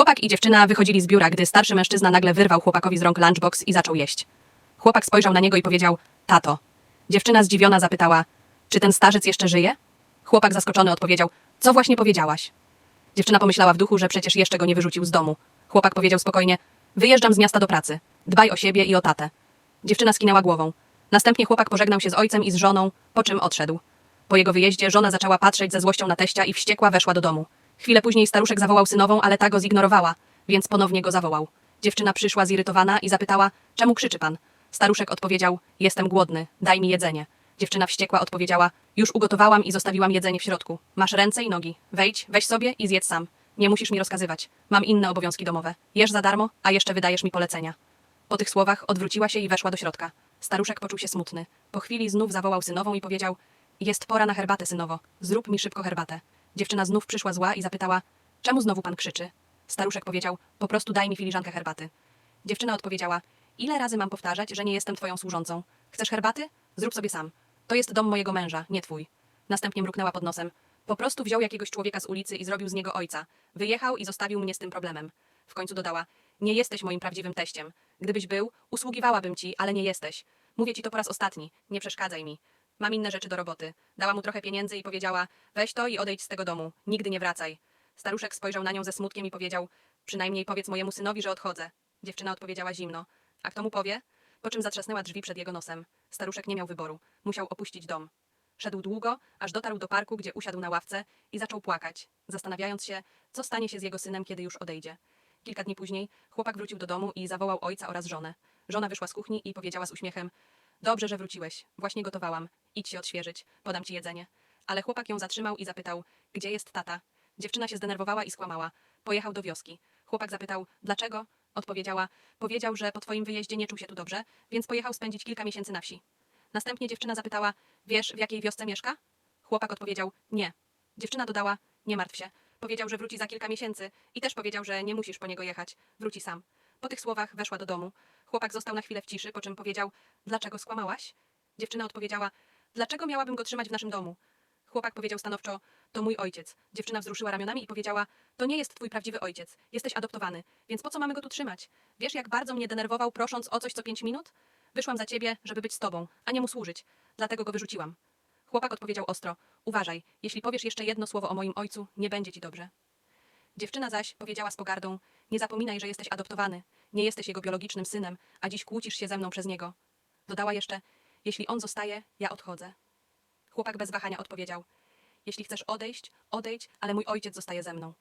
Chłopak i dziewczyna wychodzili z biura, gdy starszy mężczyzna nagle wyrwał chłopakowi z rąk lunchbox i zaczął jeść. Chłopak spojrzał na niego i powiedział: Tato. Dziewczyna zdziwiona zapytała: Czy ten starzec jeszcze żyje? Chłopak zaskoczony odpowiedział: Co właśnie powiedziałaś? Dziewczyna pomyślała w duchu, że przecież jeszcze go nie wyrzucił z domu. Chłopak powiedział spokojnie: Wyjeżdżam z miasta do pracy. Dbaj o siebie i o tatę. Dziewczyna skinęła głową. Następnie chłopak pożegnał się z ojcem i z żoną, po czym odszedł. Po jego wyjeździe żona zaczęła patrzeć ze złością na teścia i wściekła weszła do domu. Chwilę później staruszek zawołał synową, ale ta go zignorowała, więc ponownie go zawołał. Dziewczyna przyszła zirytowana i zapytała: Czemu krzyczy pan? Staruszek odpowiedział: Jestem głodny, daj mi jedzenie. Dziewczyna wściekła odpowiedziała: Już ugotowałam i zostawiłam jedzenie w środku. Masz ręce i nogi. Wejdź, weź sobie i zjedz sam. Nie musisz mi rozkazywać. Mam inne obowiązki domowe. Jesz za darmo, a jeszcze wydajesz mi polecenia. Po tych słowach odwróciła się i weszła do środka. Staruszek poczuł się smutny. Po chwili znów zawołał synową i powiedział: Jest pora na herbatę, synowo. Zrób mi szybko herbatę. Dziewczyna znów przyszła zła i zapytała: Czemu znowu pan krzyczy? Staruszek powiedział: Po prostu daj mi filiżankę herbaty. Dziewczyna odpowiedziała: Ile razy mam powtarzać, że nie jestem twoją służącą? Chcesz herbaty? Zrób sobie sam. To jest dom mojego męża, nie twój. Następnie mruknęła pod nosem. Po prostu wziął jakiegoś człowieka z ulicy i zrobił z niego ojca. Wyjechał i zostawił mnie z tym problemem. W końcu dodała: Nie jesteś moim prawdziwym teściem. Gdybyś był, usługiwałabym ci, ale nie jesteś. Mówię ci to po raz ostatni. Nie przeszkadzaj mi. Mam inne rzeczy do roboty. Dała mu trochę pieniędzy i powiedziała: Weź to i odejdź z tego domu. Nigdy nie wracaj. Staruszek spojrzał na nią ze smutkiem i powiedział: Przynajmniej powiedz mojemu synowi, że odchodzę. Dziewczyna odpowiedziała zimno: A kto mu powie? Po czym zatrzasnęła drzwi przed jego nosem. Staruszek nie miał wyboru. Musiał opuścić dom. Szedł długo, aż dotarł do parku, gdzie usiadł na ławce i zaczął płakać, zastanawiając się, co stanie się z jego synem, kiedy już odejdzie. Kilka dni później chłopak wrócił do domu i zawołał ojca oraz żonę. Żona wyszła z kuchni i powiedziała z uśmiechem: Dobrze, że wróciłeś. Właśnie gotowałam. Idź się odświeżyć. Podam ci jedzenie. Ale chłopak ją zatrzymał i zapytał: Gdzie jest tata? Dziewczyna się zdenerwowała i skłamała. Pojechał do wioski. Chłopak zapytał: Dlaczego? Odpowiedziała: Powiedział, że po twoim wyjeździe nie czuł się tu dobrze, więc pojechał spędzić kilka miesięcy na wsi. Następnie dziewczyna zapytała: Wiesz, w jakiej wiosce mieszka? Chłopak odpowiedział: Nie. Dziewczyna dodała: Nie martw się. Powiedział, że wróci za kilka miesięcy i też powiedział, że nie musisz po niego jechać. Wróci sam. Po tych słowach weszła do domu. Chłopak został na chwilę w ciszy, po czym powiedział: Dlaczego skłamałaś? Dziewczyna odpowiedziała: Dlaczego miałabym go trzymać w naszym domu? Chłopak powiedział stanowczo: To mój ojciec. Dziewczyna wzruszyła ramionami i powiedziała: To nie jest twój prawdziwy ojciec. Jesteś adoptowany, więc po co mamy go tu trzymać? Wiesz, jak bardzo mnie denerwował, prosząc o coś co pięć minut? Wyszłam za ciebie, żeby być z tobą, a nie mu służyć. Dlatego go wyrzuciłam. Chłopak odpowiedział ostro: Uważaj, jeśli powiesz jeszcze jedno słowo o moim ojcu, nie będzie ci dobrze. Dziewczyna zaś powiedziała z pogardą: Nie zapominaj, że jesteś adoptowany. Nie jesteś jego biologicznym synem, a dziś kłócisz się ze mną przez niego. Dodała jeszcze: Jeśli on zostaje, ja odchodzę. Chłopak bez wahania odpowiedział: Jeśli chcesz odejść, odejdź, ale mój ojciec zostaje ze mną.